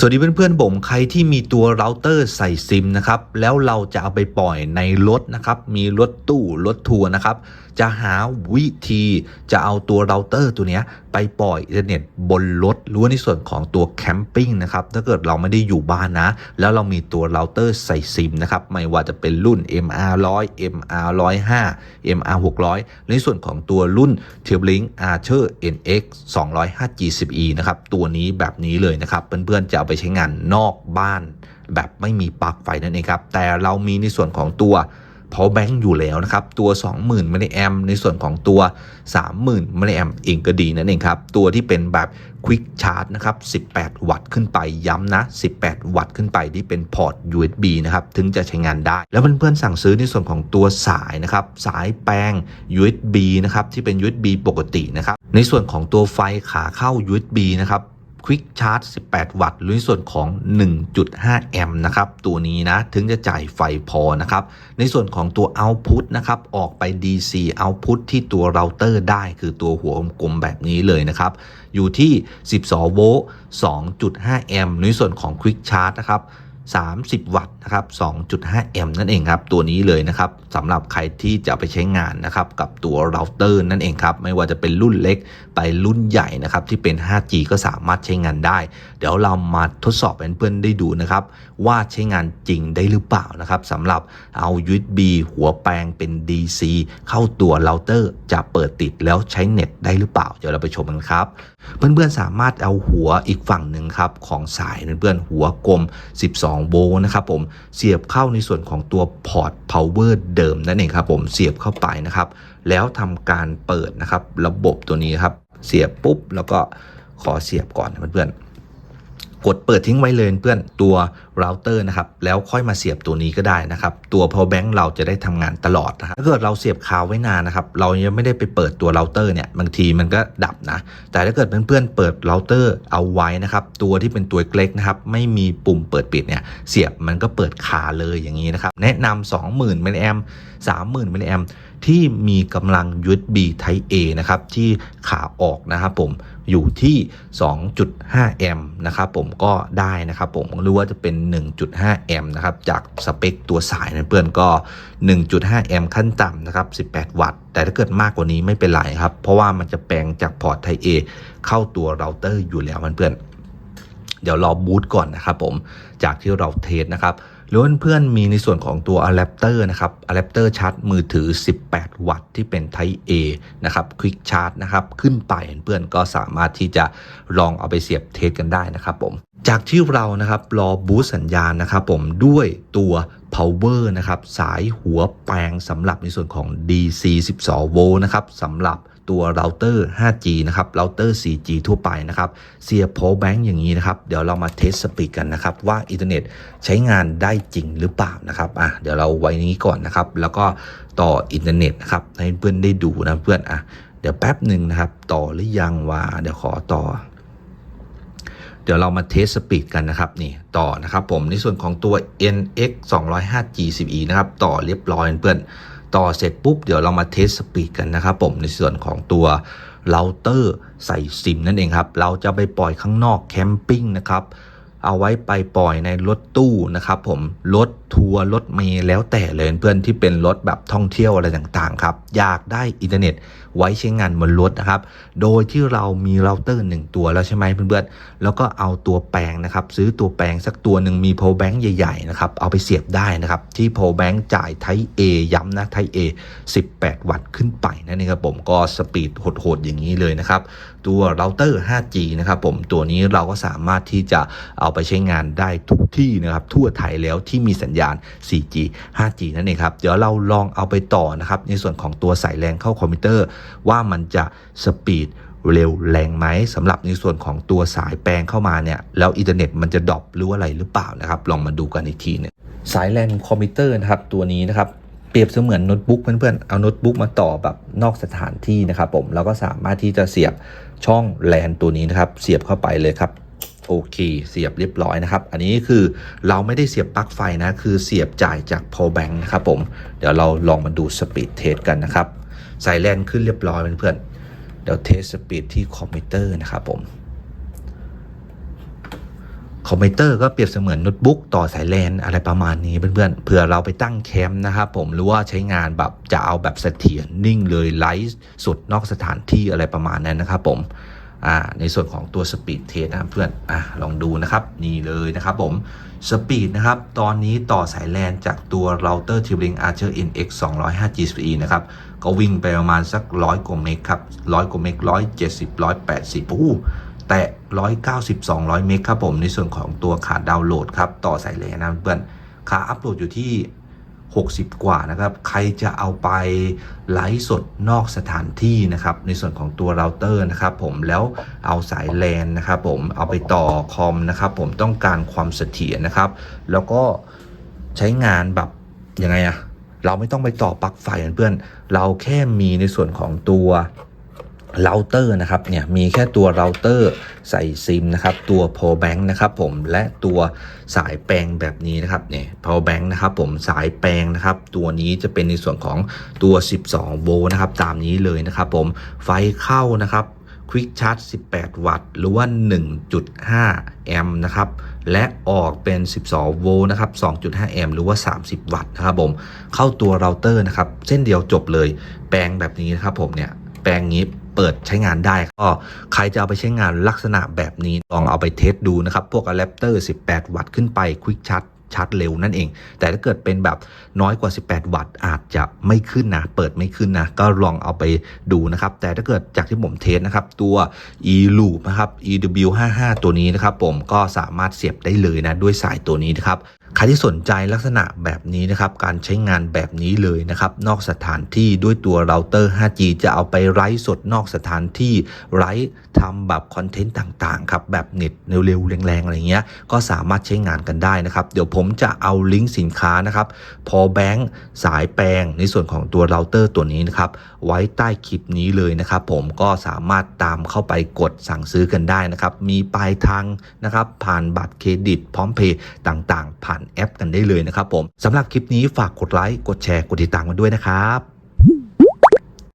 สวัสดีเพื่อนๆผมใครที่มีตัวเราเตอร์ใส่ซิมนะครับแล้วเราจะเอาไปปล่อยในรถนะครับมีรถตู้รถทัวร์นะครับ จะหาวิธีจะเอาตัวเราเตอร์ตัวนี้ไปปล่อยอินเทอร์เน็ตบนรถหรือว่าในส่วนของตัวแคมปิ้งนะครับถ้าเกิดเราไม่ได้อยู่บ้านนะ แล้วเรามีตัวเราเตอร์ใส่ซิมนะครับไม่ว่าจะเป็นรุ่น MR 100 MR 105 MR 600 ในส่วนของตัวรุ่น t e l i n k Archer NX 205 G10e นะครับตัวนี้แบบนี้เลยนะครับเพื่อนๆจะเอาไปใช้งานนอกบ้าน แบบไม่มีปลั๊กไฟนั่นเองครับแต่เรามีในส่วนของตัว power bank อยู่แล้วนะครับ ตัว 20,000มิลลิแอมในส่วนของตัว 30,000มิลลิแอมเองก็ดีนั่นเองครับ ตัวที่เป็นแบบ quick charge นะครับ 18 วัตต์ขึ้นไปย้ำนะ 18 วัตต์ขึ้นไปที่เป็นพอร์ต USB นะครับ ถึงจะใช้งานได้ แล้วเพื่อนๆสั่งซื้อในส่วนของตัวสายนะครับ สายแปลง USB นะครับ ที่เป็น USB ปกตินะครับ ในส่วนของตัวไฟขาเข้า USB นะครับ Quick Charge 18 วัตต์หรือส่วนของ 1.5 แอมป์นะครับ ตัวนี้นะ ถึงจะจ่ายไฟพอนะครับ ในส่วนของตัว Output นะครับ ออกไป DC Output ที่ตัวเราเตอร์ได้คือตัวหัวกลมแบบนี้เลยนะครับ อยู่ที่ 12 โวลต์ 2.5 แอมป์ในส่วนของ Quick Charge นะครับ 30 วัตต์ นะครับ 2.5 แอมป์นั่นเองครับ ตัวนี้เลยนะครับสำหรับใครที่จะไปใช้งานนะครับกับตัวเราเตอร์นั่นเองครับ ไม่ว่าจะเป็นรุ่นเล็กไปรุ่นใหญ่นะครับที่เป็น 5G ก็สามารถใช้งานได้ เดี๋ยวเรามาทดสอบเป็นเพื่อนๆได้ดูนะครับ ว่าใช้งานจริงได้หรือเปล่านะครับสำหรับเอา USB หัวแปลงเป็น DC เข้าตัวเราเตอร์จะเปิดติดแล้วใช้เน็ตได้หรือเปล่า เดี๋ยวเราไปชมกันครับ เพื่อนๆสามารถเอาหัวอีกฝั่งหนึ่งครับของสายเพื่อนๆหัวกลม 12 โวลต์นะครับผมเสียบเข้าในส่วนของตัวพอร์ต power เดิมนั่นเองครับผมเสียบเข้าไปนะครับ แล้วทำการเปิดนะครับ ระบบตัวนี้ครับ เสียบปุ๊บแล้วก็ขอเสียบก่อนเพื่อนๆ กดเปิดทิ้งไว้เลยเพื่อนตัวเราเตอร์นะครับแล้วค่อยมาเสียบตัวนี้ก็ได้นะครับตัว power bank เราจะได้ทำงานตลอดนะครับถ้าเกิดเราเสียบคาไว้นานนะครับเรายังไม่ได้ไปเปิดตัวเราเตอร์เนี่ยบางทีมันก็ดับนะแต่ถ้าเกิดเพื่อนๆเปิดเราเตอร์เอาไว้นะครับตัวที่เป็นตัวเล็กนะครับไม่มีปุ่มเปิดปิดเนี่ยเสียบมันก็เปิดคาเลยอย่างนี้นะครับแนะนำ20,000มิลลิแอม30,000มิลลิแอม ที่มีกำลัง USB Type A นะครับที่ขาออกนะครับผมอยู่ที่ 2.5 แอมป์นะครับผมก็ได้นะครับผมหรือว่าจะเป็น 1.5 แอมป์นะครับจากสเปคตัวสายนะเพื่อนก็ 1.5 แอมป์ขั้นต่ำนะครับ 18 วัตต์ แต่ถ้าเกิดมากกว่านี้ไม่เป็นไรครับ เพราะว่ามันจะแปลงจากพอร์ต Type A เข้าตัวเราเตอร์อยู่แล้วเพื่อนเดี๋ยวรอบูตก่อนนะครับผมจากที่เราเทสนะครับ หรือเพื่อนๆมีในส่วนของตัว Adapter นะครับ Adapter ชาร์จมือถือ 18 วัตต์ที่เป็น Type A นะครับ Quick Charge นะครับขึ้นไปเพื่อนก็สามารถที่จะลองเอาไปเสียบเทสกันได้นะครับผมจากที่เรานะครับรอบูสสัญญาณนะครับผมด้วยตัว power นะครับสายหัวแปลงสำหรับในส่วนของ DC 12 โวลต์นะครับสำหรับ ตัวเราเตอร์ 5G นะครับเราเตอร์ 4G ทั่วไปนะครับเสียบ power bank อย่างนี้นะครับ เดี๋ยวเรามาเทสสปีดกันนะครับ ว่าอินเทอร์เน็ตใช้งานได้จริงหรือเปล่านะครับอะเดี๋ยวเราไว้นี้ก่อนนะครับ แล้วก็ต่ออินเทอร์เน็ตนะครับให้เพื่อนได้ดูนะเพื่อนอะเดี๋ยวแป๊บหนึ่งนะครับ ต่อหรือยังว่าเดี๋ยวขอต่อเดี๋ยวเรามาเทสสปีดกันนะครับนี่ต่อนะครับผมในส่วนของตัว NX 205 G 1 e นะครับ ต่อเรียบร้อยเพื่อน ต่อเสร็จปุ๊บเดี๋ยวเรามาเทสสปีดกันนะครับผมในส่วนของตัวเราเตอร์ใส่ซิมนั่นเองครับ เราจะไปปล่อยข้างนอกแคมปิ้งนะครับ เอาไว้ไปปล่อยในรถตู้นะครับผมรถทัวร์รถเมล์แล้วแต่เลยเพื่อนที่เป็นรถแบบท่องเที่ยวอะไรต่างๆครับอยากได้อินเทอร์เน็ตไว้ใช้งานบนรถนะครับ โดยที่เรามีเราเตอร์หนึ่งตัวแล้วใช่ไหมเพื่อนๆแล้วก็เอาตัวแปลงนะครับ ซื้อตัวแปลงสักตัวหนึ่งมี power bank ใหญ่ๆนะครับเอาไปเสียบได้นะครับ ที่ power bank จ่าย Type A ย้ำนะ Type A 18 วัตต์ขึ้นไปนั่นเองครับผมก็สปีดโหดๆอย่างนี้เลยนะครับ ตัวเราเตอร์ 5G นะครับผมตัวนี้เราก็สามารถที่จะเอาไปใช้งานได้ทุกที่นะครับทั่วไทยแล้วที่มีสัญญาณ 4G 5G นั่นเองครับ เดี๋ยวเราลองเอาไปต่อนะครับในส่วนของตัวสายแรงเข้าคอมพิวเตอร์ ว่ามันจะสปีดเร็วแรงไหมสำหรับในส่วนของตัวสายแปลงเข้ามาเนี่ยแล้วอินเทอร์เน็ตมันจะดรอปหรืออะไรหรือเปล่านะครับ ลองมาดูกันอีกทีนึงสายแลนคอมพิวเตอร์นะครับตัวนี้นะครับเปรียบเสมือนโน้ตบุ๊กเพื่อนๆ เอาโน้ตบุ๊กมาต่อแบบนอกสถานที่นะครับผมเราก็สามารถที่จะเสียบช่องแลนตัวนี้นะครับ เสียบเข้าไปเลยครับ โอเค เสียบเรียบร้อยนะครับ อันนี้คือเราไม่ได้เสียบปลั๊กไฟนะ คือเสียบจ่ายจาก power bank นะครับผม เดี๋ยวเราลองมาดูสปีดเทสกันนะครับสายแลนขึ้นเรียบร้อยเพื่อนๆเดี๋ยวเทสสปีดที่คอมพิวเตอร์นะครับผมคคอมพิวเตอร์ก็เปรียบเสมือนโน้ตบุ๊กต่อสายแลนอะไรประมาณนี้เพื่อนๆเผื่อเราไปตั้งแคมป์นะครับผมหรือว่าใช้งานแบบจะเอาแบบเสถียรนิ่งเลยไลฟ์สุดนอกสถานที่อะไรประมาณนั้นนะครับผม อ่าในส่วนของตัวสปีดเทสนะเพื่อนอ่าลองดูนะครับ นี่เลยนะครับผมสปีดนะครับ ตอนนี้ต่อสายแลนจากตัวเราเตอร์ T-Link Archer NX 205 GSPE นะครับ ก็วิ่งไปประมาณสักร้อยกว่าเมกครับร้อยกว่าเมกร้อยเจ็ดสิบร้อยแปดสิบโอ้โหแตะ190 200 เมกครับผม ในส่วนของตัวขาดาวน์โหลดครับ ต่อสายแลนนะเพื่อนขาอัพโหลดอยู่ที่ 60 กว่านะครับ ใครจะเอาไปไลฟ์สดนอกสถานที่นะครับ ในส่วนของตัวเราเตอร์นะครับ ผมแล้วเอาสายแลนนะครับผมเอาไปต่อคอมนะครับ ผมต้องการความเสถียรนะครับ แล้วก็ใช้งานแบบยังไงอะเราไม่ต้องไปต่อปลั๊กไฟเพื่อนเราแค่มีในส่วนของตัว เราเตอร์นะครับเนี่ยมีแค่ตัวเราเตอร์ใส่ซิมนะครับตัว power bank นะครับผมและตัวสายแปลงแบบนี้นะครับเนี่ย power bank นะครับผมสายแปลงนะครับตัวนี้จะเป็นในส่วนของตัว 12 โวลต์นะครับตามนี้เลยนะครับผมไฟเข้านะครับ Quick Charge 18 วัตต์ หรือว่า 1.5 แอมป์นะครับ และออกเป็น 12 โวลต์นะครับ 2.5 แอมป์ หรือว่า 30 วัตต์นะครับผม เข้าตัวเราเตอร์นะครับ เส้นเดียวจบเลย แปลงแบบนี้นะครับผมเนี่ย แปลงนี้ เปิดใช้งานได้ ก็ใครจะเอาไปใช้งานลักษณะแบบนี้ลองเอาไปเทสดูนะครับ พวกอะแดปเตอร์ 18 วัตต์ขึ้นไป Quick Charge ชาร์จเร็วนั่นเอง แต่ถ้าเกิดเป็นแบบน้อยกว่า 18 วัตต์อาจจะไม่ขึ้นนะ เปิดไม่ขึ้นนะ ก็ลองเอาไปดูนะครับ แต่ถ้าเกิดจากที่ผมเทสนะครับ ตัว e loop นะครับ EW55 ตัวนี้นะครับ ผมก็สามารถเสียบได้เลยนะ ด้วยสายตัวนี้นะครับ ใครที่สนใจลักษณะแบบนี้นะครับ การใช้งานแบบนี้เลยนะครับ นอกสถานที่ด้วยตัวเราเตอร์ 5G จะเอาไปไลฟ์สดนอกสถานที่ไลฟ์ทำแบบคอนเทนต์ต่างๆครับแบบเน็ตเร็วๆแรงๆอะไรเงี้ยก็สามารถใช้งานกันได้นะครับ เดี๋ยวผมจะเอาลิงก์สินค้านะครับ พอแบงค์สายแปลงในส่วนของตัวเราเตอร์ตัวนี้นะครับไว้ใต้คลิปนี้เลยนะครับ ผมก็สามารถตามเข้าไปกดสั่งซื้อกันได้นะครับ มีปลายทางนะครับ ผ่านบัตรเครดิตพร้อมเพย์ต่างๆ ผ่านแอปกันได้เลยนะครับผมสำหรับคลิปนี้ฝากกดไลค์กดแชร์กดติดตามกันด้วยนะครับ